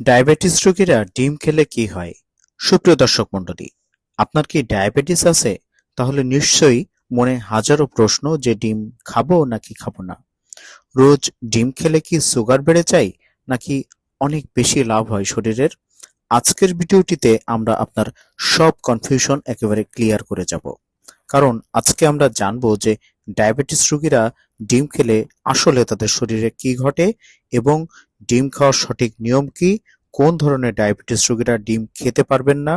Diabetes রোগীরা ডিম খেলে কি হয়? সুপ্রিয় দর্শক মণ্ডলী, আপনার কি ডায়াবেটিস আছে? তাহলে নিশ্চয়ই মনে হাজারো প্রশ্ন যে ডিম খাব নাকি খাব না। রোজ ডিম খেলে কি সুগার বেড়ে যায় নাকি অনেক বেশি লাভ হয় শরীরের? আজকের ভিডিওটিতে আমরা আপনার সব কনফিউশন একেবারে ক্লিয়ার করে যাব। কারণ আজকে আমরা জানব যে ডায়াবেটিস রোগীরা ডিম খেলে আসলে তাদের শরীরে কি ঘটে এবং ডিম খাওয়ার সঠিক নিয়ম কি? কোন ধরনের ডায়াবেটিস রোগীরা ডিম খেতে পারবেন না?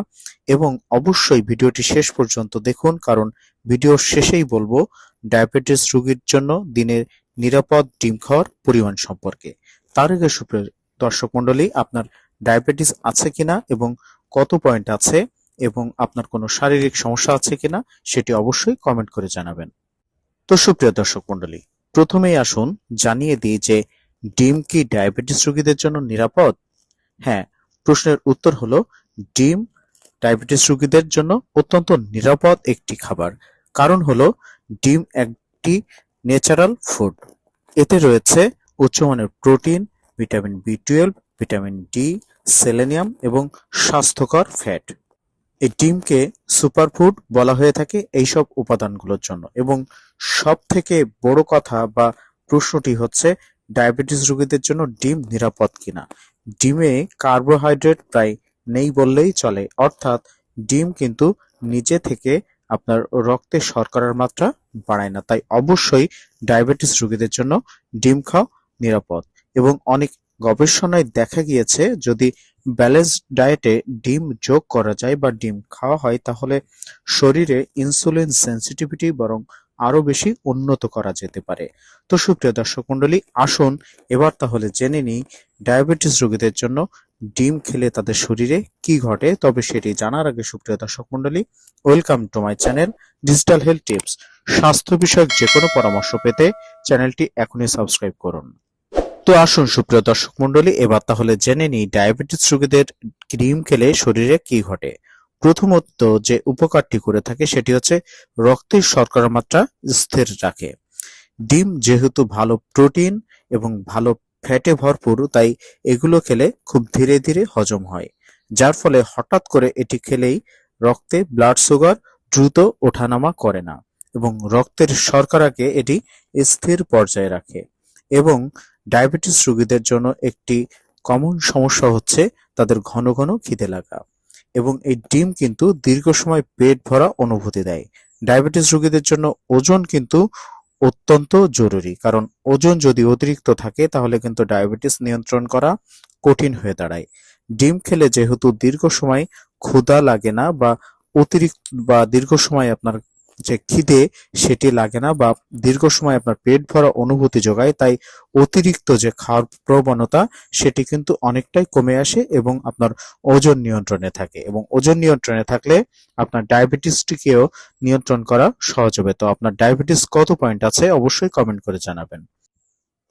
এবং অবশ্যই ভিডিওটি শেষ পর্যন্ত দেখুন, কারণ ভিডিওর শেষেই বলব, ডায়াবেটিস রোগীর জন্য দিনের নিরাপদ ডিম খাওয়ার পরিমাণ সম্পর্কে। তার আগে সুপ্রিয় দর্শক মণ্ডলী, আপনার ডায়াবেটিস আছে কিনা এবং কত পয়েন্ট আছে এবং আপনার কোনো শারীরিক সমস্যা আছে কিনা সেটি অবশ্যই কমেন্ট করে জানাবেন। তো সুপ্রিয় দর্শক মণ্ডলী, প্রথমেই আসুন জানিয়ে দিই যে ডিম কি ডায়াবেটিস রোগীদের জন্য নিরাপদ? হ্যাঁ প্রশ্নের উত্তর হলো ডিম ডায়াবেটিস রোগীদের জন্য অত্যন্ত নিরাপদ একটি খাবার। কারণ হলো ডিম একটি ন্যাচারাল ফুড। এতে রয়েছে উচ্চমানের protein, vitamin B twelve, vitamin D, selenium এবং স্বাস্থ্যকর ফ্যাট। এই ডিমকে সুপারফুড বলা হয়ে থাকে এইসব উপাদানগুলোর জন্য এবং সব থেকে বড় কথা বা প্রশ্নটি হচ্ছে ডায়াবেটিস রোগীদের জন্য ডিম নিরাপদ কিনা? ডিমে কার্বোহাইড্রেট প্রায় নেই বললেই চলে। অর্থাৎ ডিম কিন্তু নিজে থেকে আপনার রক্তে শর্করার মাত্রা বাড়ায় না। তাই অবশ্যই ডায়াবেটিস রোগীদের জন্য ডিম খাওয়া নিরাপদ। এবং অনেক গবেষণায় দেখা গিয়েছে, যদি ব্যালেন্স ডায়েটে ডিম যোগ করা যায় বা ডিম খাওয়া হয়, তাহলে শরীরে ইনসুলিন সেন্সিটিভিটি বরং আরও বেশি উন্নত করা যেতে পারে। তো সুপ্রিয় দর্শক মণ্ডলী, আসুন এবার তাহলে জেনে নিই ডায়াবেটিস রোগীদের জন্য ডিম খেলে তাদের শরীরে কি ঘটে। তবে সেটি জানার আগে সুপ্রিয় দর্শক মণ্ডলী, welcome to my channel digital health tips. স্বাস্থ্য বিষয়ক যে কোনো পরামর্শ পেতে চ্যানেলটি এখনই সাবস্ক্রাইব করুন। তো আসুন সুপ্রিয় দর্শক মণ্ডলী, এবার তাহলে জেনে নিই ডায়াবেটিস রোগীদের ডিম খেলে শরীরে কি ঘটে। প্রথমত যে উপকারটি করে থাকে সেটি হচ্ছে রক্তের শর্করার মাত্রা স্থির রাখে। ডিম যেহেতু ভালো প্রোটিন এবং ভালো ফ্যাটে ভরপুর, তাই এগুলো খেলে খুব ধীরে ধীরে হজম হয়, যার ফলে হঠাৎ করে এটি খেলেই রক্তে ব্লাড সুগার দ্রুত ওঠানামা করে না এবং রক্তের শর্করাকে এটি স্থির পর্যায়ে রাখে এবং ডায়াবেটিস রোগীদের জন্য একটি কমন সমস্যা হচ্ছে তাদের ঘন ঘন খিদে লাগা। এবং এই ডিম কিন্তু দীর্ঘ সময় পেট ভরা অনুভূতি দেয়। ডায়াবেটিস রোগীদের জন্য ওজন কিন্তু অত্যন্ত জরুরি, কারণ ওজন যদি অতিরিক্ত থাকে, তাহলে কিন্তু ডায়াবেটিস নিয়ন্ত্রণ করা কঠিন হয়ে দাঁড়ায়। ডিম খেলে যেহেতু দীর্ঘ সময় ক্ষুধা লাগে না বা অতিরিক্ত বা দীর্ঘ সময় আপনার যে খিদে সেটি লাগে না বা দীর্ঘ সময় আপনার পেট ভরা অনুভূতি যোগায় তাই অতিরিক্ত যে খাওয়ার প্রবণতা সেটি কিন্তু অনেকটাই কমে আসে এবং আপনার ওজন নিয়ন্ত্রণে থাকে এবং ওজন নিয়ন্ত্রণে থাকলে আপনার ডায়াবেটিসটিকেও নিয়ন্ত্রণ করা সহজ হবে। তো আপনার ডায়াবেটিস কত পয়েন্ট আছে অবশ্যই কমেন্ট করে জানাবেন।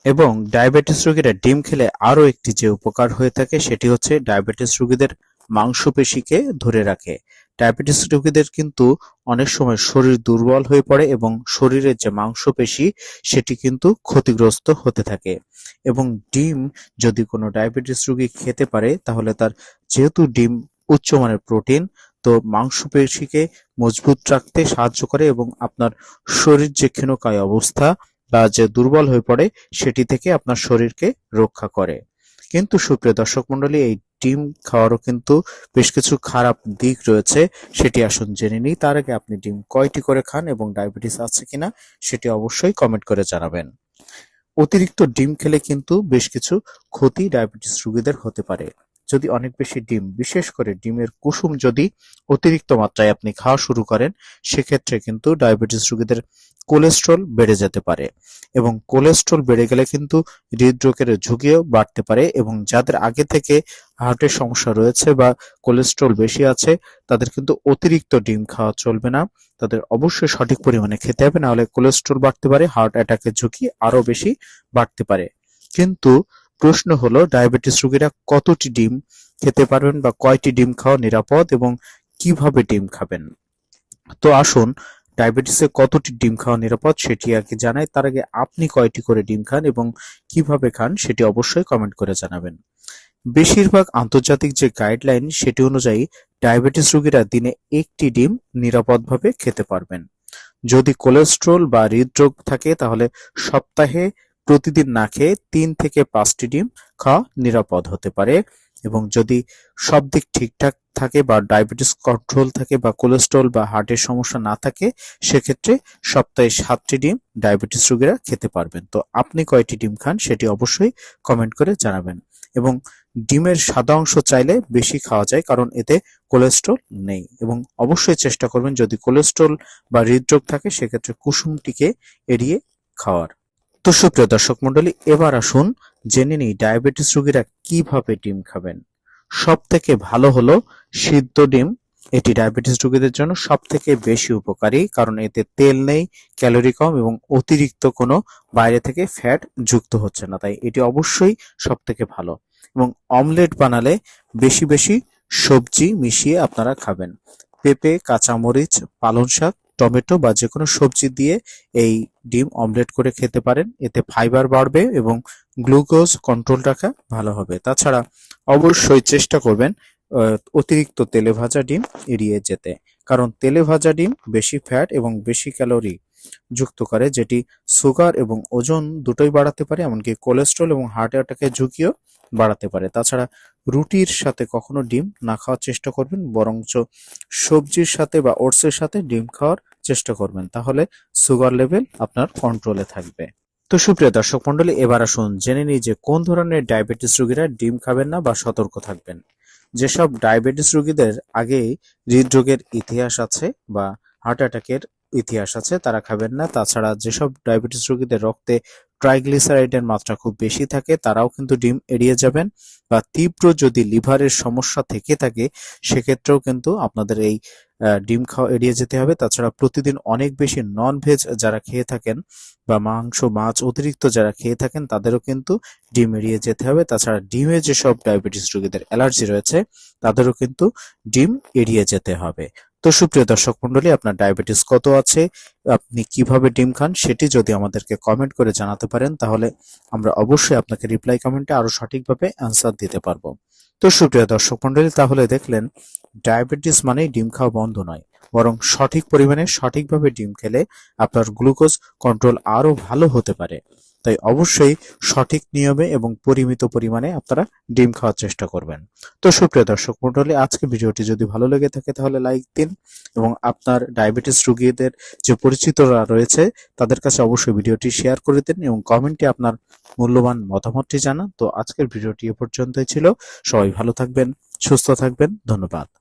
এবং ডায়াবেটিস রোগীরা ডিম খেলে আরও একটি যে উপকার হয়ে থাকে সেটি হচ্ছে ডায়াবেটিস রোগীদের মাংসপেশিকে ধরে রাখে। ডায়াবেটিস রোগীদের কিন্তু অনেক সময় শরীর দুর্বল হয়ে পড়ে এবং শরীরের যে মাংসপেশি, সেটি কিন্তু ক্ষতিগ্রস্ত হতে থাকে। এবং ডিম যদি কোনো ডায়াবেটিস রোগী খেতে পারে, তাহলে তার যেহেতু ডিম উচ্চমানের প্রোটিন, তো মাংসপেশিকে মজবুত রাখতে সাহায্য করে এবং আপনার শরীর যে ক্ষীণকায় অবস্থা বা যে দুর্বল হয়ে পড়ে, সেটি থেকে আপনার শরীরকে রক্ষা করে। কিন্তু সুপ্রিয় দর্শক মন্ডলী এই ডিম খাওয়ারও কিন্তু বেশ কিছু খারাপ দিক রয়েছে, সেটি আসুন জেনে নিই। তার আগে আপনি ডিম কয়টি করে খান এবং ডায়াবেটিস আছে কিনা, সেটি অবশ্যই কমেন্ট করে জানাবেন। অতিরিক্ত ডিম খেলে কিন্তু বেশ কিছু ক্ষতি ডায়াবেটিস রোগীদের হতে পারে। যদি অনেক বেশি ডিম, বিশেষ করে ডিমের কুসুম যদি অতিরিক্ত মাত্রায় আপনি খাওয়া শুরু করেন, সেক্ষেত্রে কিন্তু ডায়াবেটিস রোগীদের কোলেস্ট্রল বেড়ে যেতে পারে এবং কোলেস্ট্রল বেড়ে গেলে কিন্তু হৃদরোগের ঝুঁকিও বাড়তে পারে এবং যাদের আগে থেকে হার্টের সমস্যা রয়েছে বা কোলেস্ট্রল বেশি আছে, তাদের কিন্তু অতিরিক্ত ডিম খাওয়া চলবে না। তাদের অবশ্যই সঠিক পরিমাণে খেতে হবে, নাহলে কোলেস্ট্রল বাড়তে পারে, হার্ট অ্যাটাকের ঝুঁকি আরও বেশি বাড়তে পারে। কিন্তু প্রশ্ন হলো, ডায়াবেটিস রোগীরা কতটি ডিম খেতে পারবেন বা কয়টি ডিম খাওয়া নিরাপদ এবং কীভাবে ডিম খাবেন? তো আসুন ডায়াবেটিসে কতটি ডিম খাওয়া নিরাপদ সেটি আগে জানাই তার আগে আপনি কয়টি করে ডিম খান এবং কীভাবে খান সেটি অবশ্যই কমেন্ট করে জানাবেন। বেশিরভাগ আন্তর্জাতিক যে গাইডলাইন সেটি অনুযায়ী ডায়াবেটিস রোগীরা দিনে একটি ডিম নিরাপদভাবে খেতে পারবেন। যদি কোলেস্ট্রল বা হৃদরোগ থাকে তাহলে সপ্তাহে প্রতিদিন না খেয়ে তিন থেকে পাঁচটি ডিম খাওয়া নিরাপদ হতে পারে। এবং যদি সব দিক ঠিকঠাক থাকে বা ডায়াবেটিস কন্ট্রোল থাকে বা কোলেস্ট্রল বা হার্টের সমস্যা না থাকে, সেক্ষেত্রে সপ্তাহে সাতটি ডিম ডায়াবেটিস রোগীরা খেতে পারবেন। তো আপনি কয়টি ডিম খান সেটি অবশ্যই কমেন্ট করে জানাবেন। এবং ডিমের সাদা অংশ চাইলে বেশি খাওয়া যায় কারণ এতে কোলেস্ট্রল নেই। এবং অবশ্যই চেষ্টা করবেন যদি কোলেস্ট্রল বা হৃদরোগ থাকে, সেক্ষেত্রে কুসুমটিকে এড়িয়ে খাওয়ার। তো সুপ্রিয় দর্শক মন্ডলী এবার আসুন জেনে নিই ডায়াবেটিস রোগীরা কীভাবে ডিম খাবেন। সব থেকে ভালো হলো সিদ্ধ ডিম। এটি ডায়াবেটিস রোগীদের জন্য সব থেকে বেশি উপকারী, কারণ এতে তেল নেই, ক্যালোরি কম এবং অতিরিক্ত কোনো বাইরে থেকে ফ্যাট যুক্ত হচ্ছে না, তাই এটি অবশ্যই সব থেকে ভালো। এবং অমলেট বানালে বেশি বেশি সবজি মিশিয়ে আপনারা খাবেন। পেঁপে, কাঁচামরিচ পালং শাক টমেটো বা যে কোনো সবজি দিয়ে এই ডিম অমলেট করে খেতে পারেন। এতে ফাইবার বাড়বে এবং গ্লুকোজ কন্ট্রোল রাখা ভালো হবে। তাছাড়া অবশ্যই চেষ্টা করবেন অতিরিক্ত তেলে ভাজা ডিম এড়িয়ে যেতে। কারণ তেলে ভাজা ডিম বেশি ফ্যাট এবং বেশি ক্যালোরি যুক্ত করে, যেটি সুগার এবং ওজন দুটোই বাড়াতে পারে, এমনকি কোলেস্ট্রল এবং হার্ট অ্যাটাকের ঝুঁকিও বাড়াতে পারে। তাছাড়া রুটির সাথে কখনো ডিম না খাওয়ার চেষ্টা করবেন, বরঞ্চ সবজির সাথে বা ওটসের সাথে ডিম খাওয়ার চেষ্টা করবেন। তাহলে সুগার লেভেল আপনার কন্ট্রোলে থাকবে। তো সুপ্রিয় দর্শক মন্ডলী এবার আসুন জেনে নিই যে কোন ধরনের ডায়াবেটিস রোগীরা ডিম খাবেন না বা সতর্ক থাকবেন। যেসব ডায়াবেটিস রোগীদের আগে হৃদরোগের ইতিহাস আছে বা হার্ট অ্যাটাকের ইতিহাস আছে, তারা খাবেন না। তাছাড়া যেসব ডায়াবেটিস রোগীদের রক্তে ট্রাইগ্লিসারাইডের মাত্রা খুব বেশি থাকে, তারাও কিন্তু ডিম এড়িয়ে যাবেন বা তীব্র যদি লিভারের সমস্যা থেকে থাকে, সেক্ষেত্রেও কিন্তু আপনাদের এই ডিম খাওয়া এড়িয়ে যেতে হবে। তাছাড়া প্রতিদিন অনেক বেশি নন ভেজ যারা খেয়ে থাকেন বা মাংস, মাছ অতিরিক্ত যারা খেয়ে থাকেন, তাদেরও কিন্তু ডিম এড়িয়ে যেতে হবে। তাছাড়া ডিমে যেসব ডায়াবেটিস রোগীদের অ্যালার্জি রয়েছে, তাদেরও কিন্তু ডিম এড়িয়ে যেতে হবে। তো সুপ্রিয় দর্শক মন্ডলী আপনার ডায়াবেটিস কত আছে, আপনি কীভাবে ডিম খান সেটি যদি আমাদেরকে কমেন্ট করে জানাতে পারেন, তাহলে আমরা অবশ্যই আপনাকে রিপ্লাই কমেন্টে আরও সঠিকভাবে অ্যান্সার দিতে পারব। তো সুপ্রিয় দর্শক মন্ডলী তাহলে দেখলেন, ডায়াবেটিস মানেই ডিম খাওয়া বন্ধ নয়, বরং সঠিক পরিমাণে সঠিকভাবে ডিম খেলে আপনার গ্লুকোজ কন্ট্রোল আরও ভালো হতে পারে। তাই অবশ্যই সঠিক নিয়মে এবং পরিমিত পরিমাণে আপনারা ডিম খাওয়ার চেষ্টা করবেন। তো সুপ্রিয় দর্শক মন্ডলী আজকে ভিডিওটি যদি ভালো লেগে থাকে তাহলে লাইক দিন এবং আপনার ডায়াবেটিস রোগীদের যে পরিচিতরা রয়েছে তাদের কাছে অবশ্যই ভিডিওটি শেয়ার করে দিন এবং কমেন্টে আপনার মূল্যবান মতামতটি জানান। তো আজকের ভিডিওটি এ পর্যন্তই ছিল। সবাই ভালো থাকবেন, সুস্থ থাকবেন। ধন্যবাদ।